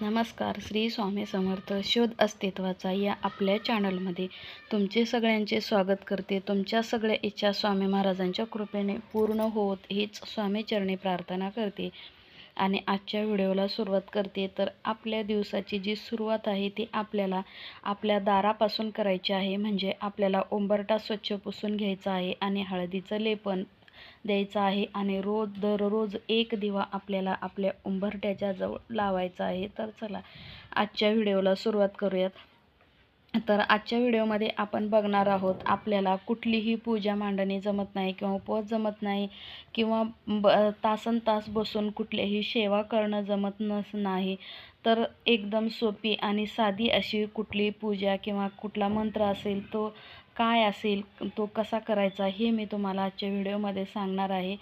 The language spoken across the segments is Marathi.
नमस्कार श्री स्वामी समर्थ शोध अस्तित्वाचा या आपल्या चॅनलमध्ये तुमचे सगळ्यांचे स्वागत करते. तुमच्या सगळ्या इच्छा स्वामी महाराजांच्या कृपेने पूर्ण होत हीच स्वामी चरणी प्रार्थना करते. आणि आजच्या व्हिडिओला सुरुवात करते. तर आपल्या दिवसाची जी सुरुवात आहे ती आपल्याला आपल्या दारापासून करायची आहे. म्हणजे आपल्याला ओंबरटा स्वच्छ पुसून घ्यायचा आहे आणि हळदीचं लेपन द्यायचा आहे आणि रोज दररोज एक दिवा आपल्याला आपल्या उंबरट्याच्या जवळ लावायचा आहे. तर चला आजच्या व्हिडिओला सुरुवात करूयात. तर आजच्या व्हिडिओमध्ये आपण बघणार आहोत आपल्याला कुठलीही पूजा मांडणी जमत नाही किंवा उपवास जमत नाही किंवा ब तासन तास बसून कुठल्याही सेवा करणं जमत नस नाही. तर एकदम सोपी आणि साधी अशी कुठली पूजा किंवा कुठला मंत्र असेल तो काय असेल तो कसा करायचा हे मी तुम्हाला आजच्या व्हिडिओमध्ये सांगणार आहे.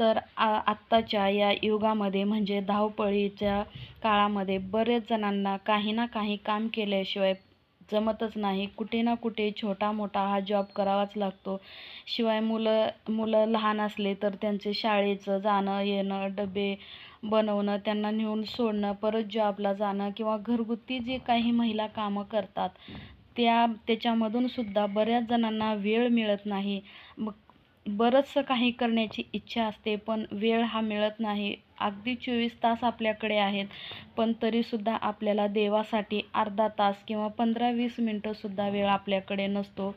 तर आ आत्ताच्या या युगामध्ये म्हणजे धावपळीच्या काळामध्ये बरेच जणांना काही ना काही काम केल्याशिवाय जमतच नाही. कुठे ना कुठे छोटा मोठा हा जॉब करावाच लागतो. शिवाय मुलं मुलं लहान असले तर त्यांचे शाळेचं जाणं येणं डबे बनवणं त्यांना नेऊन सोडणं परत जॉबला जाणं किंवा घरगुती जे काही महिला कामं करतात त्या त्याच्यामधूनसुद्धा बऱ्याच जणांना वेळ मिळत नाही. मग बरंचसं काही करण्याची इच्छा असते पण वेळ हा मिळत नाही. अगदी चोवीस तास आपल्याकडे आहेत पण तरीसुद्धा आपल्याला देवासाठी अर्धा तास किंवा पंधरा वीस मिनटंसुद्धा वेळ आपल्याकडे नसतो.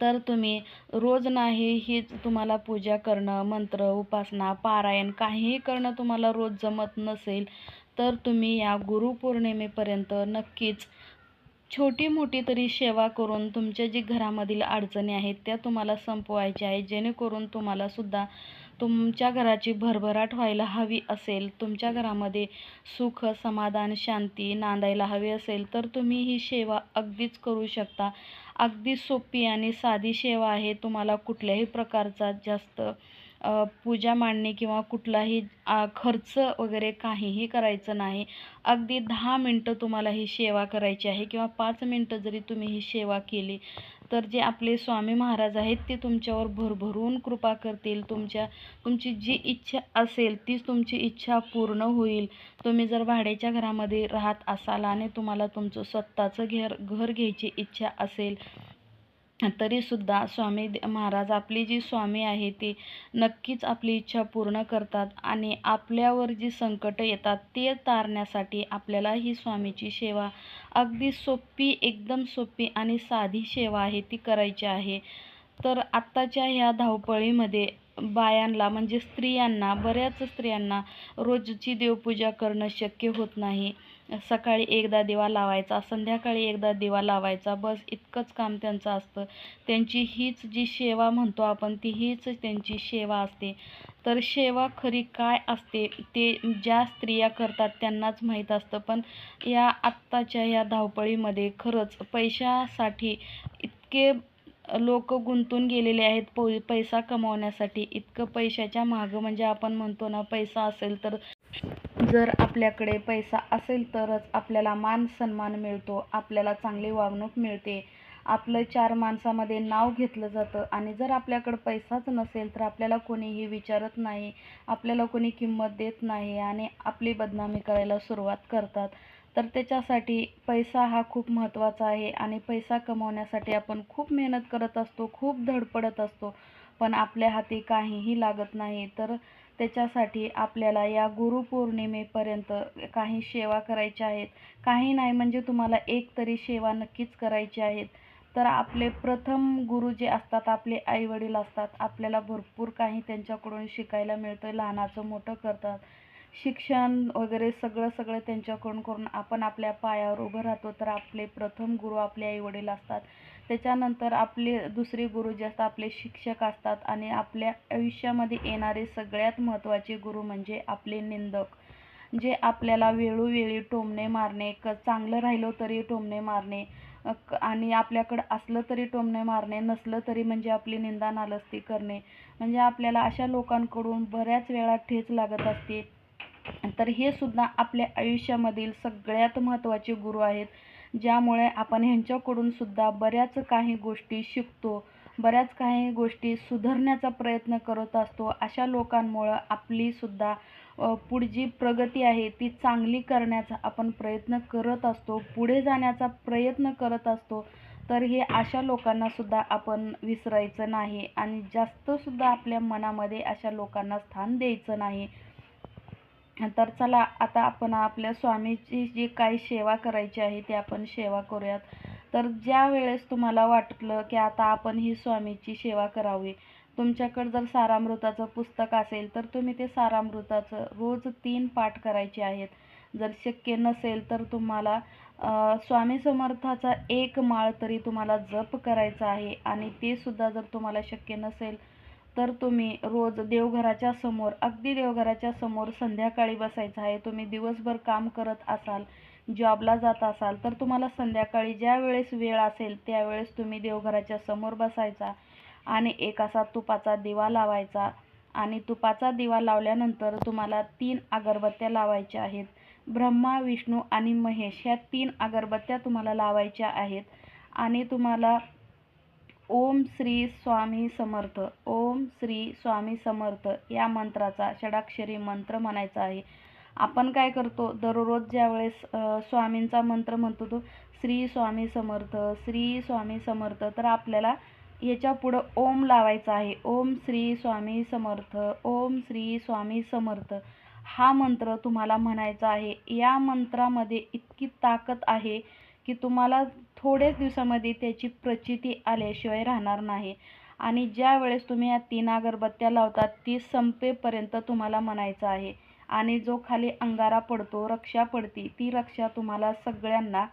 तर तुम्ही रोज नाही हीच तुम्हाला पूजा करणं मंत्र उपासना पारायण काहीही करणं तुम्हाला रोज जमत नसेल तर तुम्ही या गुरुपौर्णिमेपर्यंत नक्कीच छोटी मोठी तरी सेवा करून तुमच्या जी घरामधील अडचणी आहेत त्या तुम्हाला संपवायच्या आहेत. जेणेकरून तुम्हाला सुद्धा तुमच्या घराची भरभराट व्हायला हवी असेल तुमच्या घरामध्ये सुख समाधान शांती नांदायला हवी असेल तर तुम्ही ही सेवा अगदीच करू शकता. अगदी सोपी आणि साधी सेवा आहे. तुम्हाला कुठल्याही प्रकारचा जास्त पूजा मांडणे किंवा कुठलाही खर्च वगैरे काहीही करायचं नाही. अगदी दहा मिनटं तुम्हाला ही सेवा करायची आहे किंवा पाच मिनटं जरी तुम्ही ही सेवा केली तर जे आपले स्वामी महाराज आहेत ते तुमच्यावर भरभरून कृपा करतील. तुमच्या तुमची जी इच्छा असेल तीच तुमची इच्छा पूर्ण होईल. तुम्ही जर भाड्याच्या घरामध्ये राहत असाल आणि तुम्हाला तुमचं स्वतःचं घर घर घ्यायची इच्छा असेल तरीसुद्धा स्वामी महाराज आपली जी स्वामी आहे ती नक्कीच आपली इच्छा पूर्ण करतात आणि आपल्यावर जी संकटं येतात ते तारण्यासाठी आपल्याला ही स्वामीची सेवा अगदी सोपी एकदम सोपी आणि साधी सेवा आहे ती करायची आहे. तर आत्ताच्या ह्या धावपळीमध्ये बायांना म्हणजे स्त्रियांना बऱ्याच स्त्रियांना रोजची देवपूजा करणं शक्य होत नाही. सकाळी एकदा दिवा लावायचा संध्याकाळी एकदा दिवा लावायचा बस इतकंच काम त्यांचं असतं. त्यांची हीच जी सेवा म्हणतो आपण ती हीच त्यांची सेवा असते. तर सेवा खरी काय असते ते ज्या स्त्रिया करतात त्यांनाच माहीत असतं. पण या आत्ताच्या या धावपळीमध्ये खरंच पैशासाठी इतके लोक गुंतून गेलेले आहेत पो पैसा कमावण्यासाठी. इतकं पैशाच्या मागं म्हणजे आपण म्हणतो ना पैसा असेल तर जर आपल्याकडे पैसा असेल तरच आपल्याला मान सन्मान मिळतो आपल्याला चांगली वागणूक मिळते. आपलं चार माणसामध्ये नाव घेतलं जातं आणि जर आपल्याकडं पैसाच नसेल तर आपल्याला कोणीही विचारत नाही आपल्याला कोणी किंमत देत नाही आणि आपली बदनामी करायला सुरुवात करतात. तर त्याच्यासाठी पैसा हा खूप महत्त्वाचा आहे आणि पैसा कमवण्यासाठी आपण खूप मेहनत करत असतो खूप धडपडत असतो. पण आपल्या हाती काहीही लागत नाही. तर त्याच्यासाठी आपल्याला या गुरुपौर्णिमेपर्यंत काही सेवा करायच्या आहेत. काही नाही म्हणजे तुम्हाला एक तरी सेवा नक्कीच करायची आहेत. तर आपले प्रथम गुरु जे असतात आपले आईवडील असतात आपल्याला भरपूर काही त्यांच्याकडून शिकायला मिळतं. लहानाचं मोठं करतात. शिक्षण वगैरे सगळं सगळं त्यांच्याकडून करून आपण आपल्या पायावर उभं राहतो. तर आपले प्रथम गुरु आपले आईवडील असतात. त्याच्यानंतर आपले दुसरे गुरु जे असतात आपले शिक्षक असतात आणि आपल्या आयुष्यामध्ये येणारे सगळ्यात महत्त्वाचे गुरु म्हणजे आपले निंदक. जे आपल्याला वेळोवेळी टोमणे मारणे क चांगलं राहिलो तरी टोमणे मारणे आणि आपल्याकडं असलं तरी टोमणे मारणे नसलं तरी म्हणजे आपली निंदा नालस्ती करणे. म्हणजे आपल्याला अशा लोकांकडून बऱ्याच वेळा ठेच लागत असते. तर हे सुद्धा आपल्या आयुष्यामधील सगळ्यात महत्त्वाचे गुरु आहेत. ज्यामुळे आपण ह्यांच्याकडून सुद्धा बऱ्याच काही गोष्टी शिकतो बऱ्याच काही गोष्टी सुधारण्याचा प्रयत्न करत असतो. अशा लोकांमुळं आपलीसुद्धा पुढची प्रगती आहे ती चांगली करण्याचा आपण प्रयत्न करत असतो पुढे जाण्याचा प्रयत्न करत असतो. तर हे अशा लोकांनासुद्धा आपण विसरायचं नाही आणि जास्तसुद्धा आपल्या मनामध्ये अशा लोकांना स्थान द्यायचं नाही. तर चला आता आपण आपल्या स्वामीची जी काही सेवा करायची आहे ती आपण सेवा करूयात. तर ज्या वेळेस तुम्हाला वाटलं की आता आपण ही स्वामीची सेवा करावी तुमच्याकडे जर सारामृताचं पुस्तक असेल तर तुम्ही ते सारामृताचं रोज तीन पाठ करायचे आहेत. जर शक्य नसेल तर तुम्हाला स्वामी समर्थाचा एक माळ तरी तुम्हाला जप करायचा आहे आणि ते सुद्धा जर तुम्हाला शक्य नसेल तर तुम्ही रोज देवघराच्या समोर अगदी देवघराच्या समोर संध्याकाळी बसायचं आहे. तुम्ही दिवसभर काम करत असाल जॉबला जात असाल तर तुम्हाला संध्याकाळी ज्या वेळेस वेळ असेल त्यावेळेस तुम्ही देवघराच्या समोर बसायचा आणि एक असा तुपाचा दिवा लावायचा आणि तुपाचा दिवा लावल्यानंतर तुम्हाला तीन अगरबत्त्या लावायच्या आहेत. ब्रह्मा विष्णू आणि महेश ह्या तीन अगरबत्त्या तुम्हाला लावायच्या आहेत आणि तुम्हाला ओम श्री स्वामी समर्थ ओम श्री स्वामी समर्थ या मंत्राचा षडाक्षरी मंत्र म्हणायचा आहे. आपण काय करतो? दररोज ज्यावेळेस स्वामींचा मंत्र म्हणतो तो श्री स्वामी समर्थ श्री स्वामी समर्थ तर आपल्याला याच्या पुढं ओम लावायचा आहे. ओम श्री स्वामी समर्थ ओम श्री स्वामी समर्थ हा मंत्र तुम्हाला म्हणायचा आहे. या मंत्रामध्ये इतकी ताकद आहे की तुम्हाला थोड्याच दिवसामध्ये त्याची प्रचिती आल्याशिवाय राहणार नाही. आणि ज्या वेळेस तुम्ही या तीन अगरबत्त्या लावतात ती संपेपर्यंत तुम्हाला म्हणायचं आहे. आणि जो खाली अंगारा पडतो रक्षा पडती ती रक्षा तुम्हाला सगळ्यांना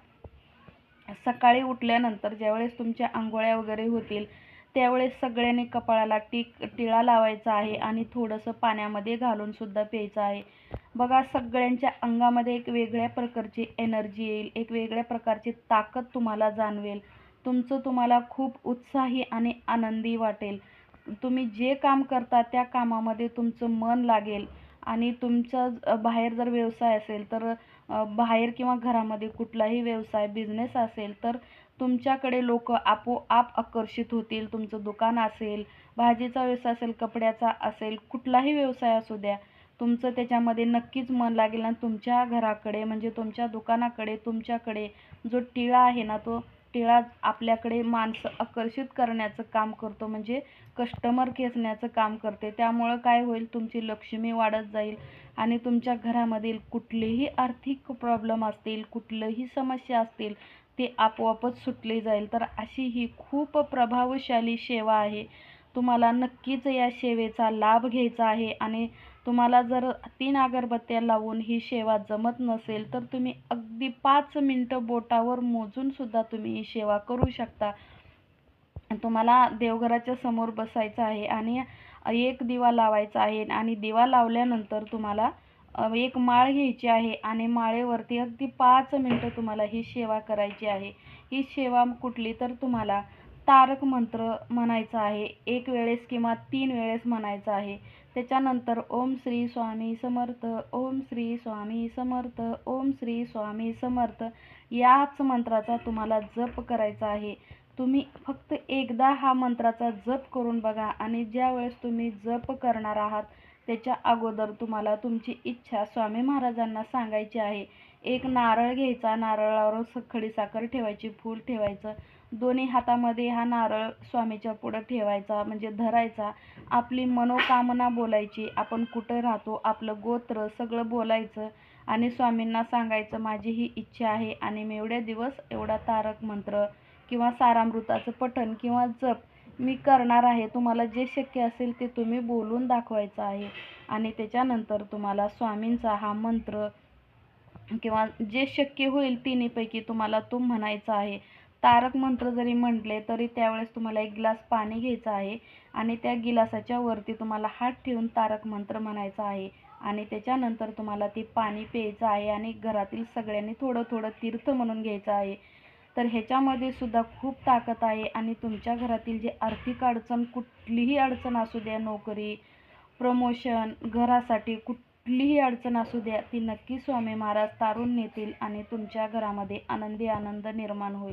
सकाळी उठल्यानंतर ज्यावेळेस तुमच्या आंघोळ्या वगैरे होतील त्यावेळेस सगळ्यांनी कपाळाला टिक टिळा लावायचा आहे आणि थोडंसं पाण्यामध्ये घालून सुद्धा प्यायचं आहे. बघा सगळ्यांच्या अंगामध्ये एक वेगळ्या प्रकारची एनर्जी येईल एक वेगळ्या प्रकारची ताकद तुम्हाला जाणवेल. तुमचं तुम्हाला खूप उत्साही आणि आनंदी वाटेल. तुम्ही जे काम करता त्या कामामध्ये तुमचं मन लागेल आणि तुमचं बाहेर जर व्यवसाय असेल तर बाहेर किंवा घरामध्ये कुठलाही व्यवसाय बिझनेस असेल तर तुमच्याकडे लोक आपोआप आकर्षित होतील. तुमचं दुकान असेल भाजीचा व्यवसाय असेल कपड्याचा असेल कुठलाही व्यवसाय असू द्या तुमचं त्याच्यामध्ये नक्कीच मन लागेल आणि तुमच्या घराकडे म्हणजे तुमच्या दुकानाकडे तुमच्याकडे जो टिळा आहे ना तो टिळा आपल्याकडे माणसं आकर्षित करण्याचं काम करतो. म्हणजे कस्टमर खेचण्याचं काम करते. त्यामुळं काय होईल तुमची लक्ष्मी वाढत जाईल आणि तुमच्या घरामधील कुठलेही आर्थिक प्रॉब्लेम असतील कुठलंही समस्या असतील ते आपोआपच सुटली जाईल. तर अशी ही खूप प्रभावशाली सेवा आहे. तुम्हाला नक्कीच या सेवेचा लाभ घ्यायचा आहे आणि तुम्हाला जर तीन अगरबत्त्या लावून ही सेवा जमत नसेल तर तुम्ही अगदी पाच मिनटं बोटावर मोजूनसुद्धा तुम्ही ही सेवा करू शकता. तुम्हाला देवघराच्या समोर बसायचं आहे आणि एक दिवा लावायचा आहे आणि दिवा लावल्यानंतर तुम्हाला एक माळ घ्यायची आहे आणि माळेवरती अगदी पाच मिनटं तुम्हाला ही सेवा करायची आहे. ही सेवा कुठली तर तुम्हाला तारक मंत्र म्हणायचा आहे. एक वेळेस किंवा तीन वेळेस म्हणायचं आहे. त्याच्यानंतर ओम श्री स्वामी समर्थ ओम श्री स्वामी समर्थ ओम श्री स्वामी समर्थ याच मंत्राचा तुम्हाला जप करायचा आहे. तुम्ही फक्त एकदा हा मंत्राचा जप करून बघा आणि ज्या वेळेस तुम्ही जप करणार आहात त्याच्या अगोदर तुम्हाला तुमची इच्छा स्वामी महाराजांना सांगायची आहे. एक नारळ घ्यायचा नारळावर सखडी साखर ठेवायची फूल ठेवायचं दोन्ही हातामध्ये हा नारळ स्वामीच्या पुढं ठेवायचा म्हणजे धरायचा. आपली मनोकामना बोलायची आपण कुठं राहतो आपलं गोत्र सगळं बोलायचं आणि स्वामींना सांगायचं माझी ही इच्छा आहे आणि मी एवढ्या दिवस एवढा तारक मंत्र किंवा सारामृताचं पठण किंवा जप मी करणार आहे. तुम्हाला जे शक्य असेल ते तुम्ही बोलून दाखवायचं आहे. आणि त्याच्यानंतर तुम्हाला स्वामींचा हा मंत्र किंवा जे शक्य होईल तिन्हीपैकी तुम्हाला तो म्हणायचा आहे. तारक मंत्र जरी म्हटले तरी त्यावेळेस तुम्हाला एक ग्लास पाणी घ्यायचं आहे आणि त्या गिलासाच्या वरती तुम्हाला हात ठेवून तारक मंत्र म्हणायचा आहे आणि त्याच्यानंतर तुम्हाला ते पाणी प्यायचं आहे आणि घरातील सगळ्यांनी थोडं थोडं तीर्थ म्हणून घ्यायचं आहे. तर ह्याच्यामध्ये सुद्धा खूप ताकद आहे आणि तुमच्या घरातील जे आर्थिक अडचण कुठलीही अडचण असू द्या नोकरी प्रमोशन घरासाठी कुठलीही अडचण असू द्या ती नक्की स्वामी महाराज तारून नेतील आणि तुमच्या घरामध्ये आनंदी आनंद निर्माण होईल.